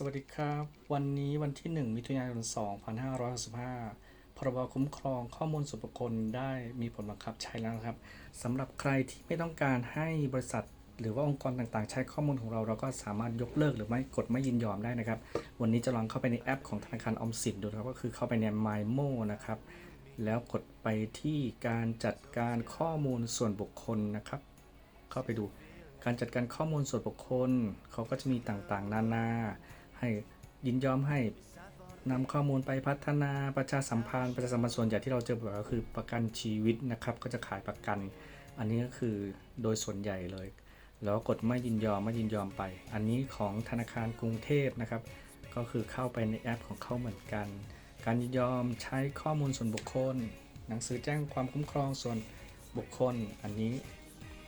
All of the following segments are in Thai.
สวัสดีครับ วันนี้วันที่ 1 มิถุนายน 2565พรบคุ้มครองข้อมูลส่วนบุคคลได้มีผลบังคับใช้แล้วครับสำหรับใครที่ไม่ต้องการให้บริษัท หรือว่าองค์กรต่างๆ ใช้ข้อมูลของเรา เราก็สามารถยกเลิกหรือไม่กดไม่ยินยอมได้นะครับ วันนี้จะลองเข้าไปในแอปของธนาคารออมสินดูครับก็คือเข้าไปใน MyMo นะครับ แล้วกดไปที่การจัดการข้อมูลส่วนบุคคลนะครับ เข้าไปดูการจัดการข้อมูลส่วนบุคคล เขาก็จะมีต่างๆ นานา ให้ยินยอมให้นำข้อมูลไปพัฒนาประชาสัมพันธ์ประชาสัมพันธ์ส่วนใหญ่ที่เราเจอบ่อยก็คือประกันชีวิตนะครับ ก็จะขายประกัน อันนี้ก็คือโดยส่วนใหญ่เลย แล้วกดไม่ยินยอมไม่ยินยอมไป อันนี้ของธนาคารกรุงเทพนะครับ ก็คือเข้าไปในแอปของเขาเหมือนกัน การยินยอมใช้ข้อมูลส่วนบุคคล หนังสือแจ้งความคุ้มครองส่วนบุคคล อันนี้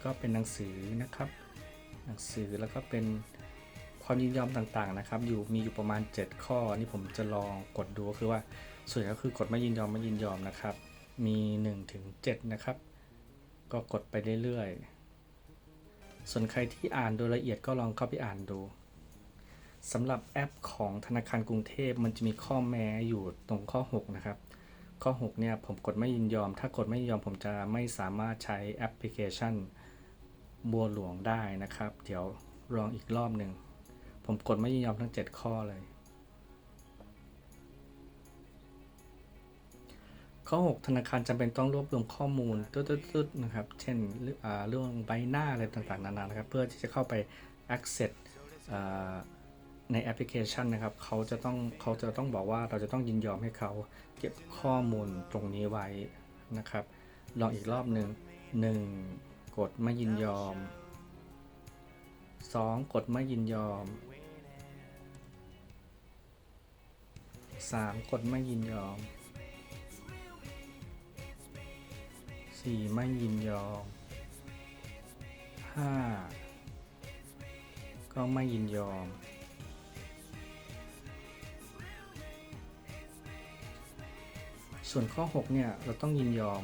ก็เป็นหนังสือนะครับ หนังสือแล้วก็เป็น ความยินยอมต่างๆนะครับ อยู่มีอยู่ประมาณ 7 ข้อนี่ผมจะลองกดดูก็คือว่าส่วนใหญ่ก็คือกดไม่ยินยอมไม่ยินยอมนะครับ มี1ถึง7นะครับ ก็กดไปเรื่อยๆส่วนใครที่อ่านโดยละเอียดก็ลองเข้าไปอ่านดูสำหรับแอปของธนาคารกรุงเทพมันจะมีข้อแม้อยู่ตรงข้อ 6 นะครับ ข้อ 6 เนี่ยผมกดไม่ยินยอม ถ้ากดไม่ยินยอมผมจะไม่สามารถใช้แอปพลิเคชันบัวหลวงได้นะครับ เดี๋ยวลองอีกรอบหนึ่ง ผมกดไม่ยินยอมทั้ง 7 ข้อเลย ข้อ 6 ธนาคารจำเป็นต้องรวบรวมข้อมูลตุ๊ดๆนะครับ เช่นเรื่องใบหน้าอะไรต่างๆ นานานะครับ เพื่อที่จะเข้าไป access ในแอปพลิเคชันนะครับ เขาจะต้องเขาจะต้องบอกว่าเราจะต้องยินยอมให้เขาเก็บข้อมูลตรงนี้ไว้นะครับ ลองอีกรอบหนึ่งหนึ่งกดไม่ยินยอม 2 กดไม่ยินยอม 3 กดไม่ยินยอม 4 ไม่ยินยอม 5 ก็ไม่ยินยอม ส่วนข้อ 6 เนี่ย เราต้องยินยอม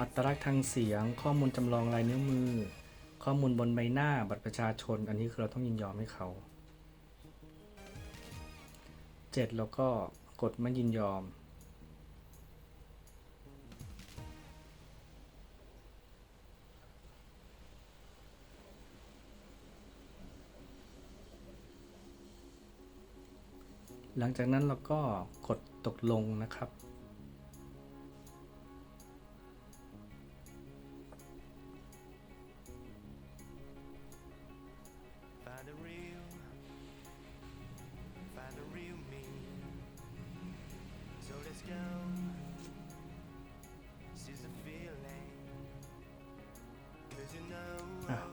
อัตลักษณ์ทางเสียงข้อมูลจำลองลายนิ้วมือ ข้อมูลบนใบหน้าบัตรประชาชน อันนี้คือเราต้องยินยอมให้เขา 7 แล้วก็กดไม่ยินยอม หลังจากนั้นเราก็กดตกลงนะครับ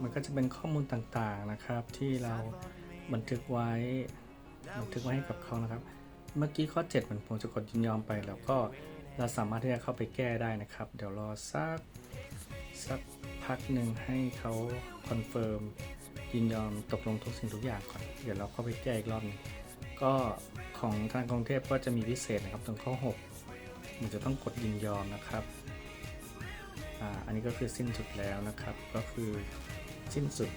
มันก็จะเป็นข้อมูลต่างๆนะครับ ที่เราบันทึกไว้บันทึกไว้ให้กับเขานะครับ เมื่อกี้ข้อ7เหมือนผมจะกดยินยอมไป แล้วก็เราสามารถที่จะเข้าไปแก้ได้นะครับ เดี๋ยวรอสักสักพักหนึ่งให้เขาคอนเฟิร์มยินยอมตกลงทุกสิ่งทุกอย่างก่อน เดี๋ยวเราเข้าไปแก้อีกรอบหนึงก็ของทางกรุงเทพก็จะมีพิเศษนะครับตรงข้อ 6 มันจะต้องกดยินยอมนะครับ อันนี้ก็คือสิ้นสุดแล้วนะครับ ก็คือสิ้นสุด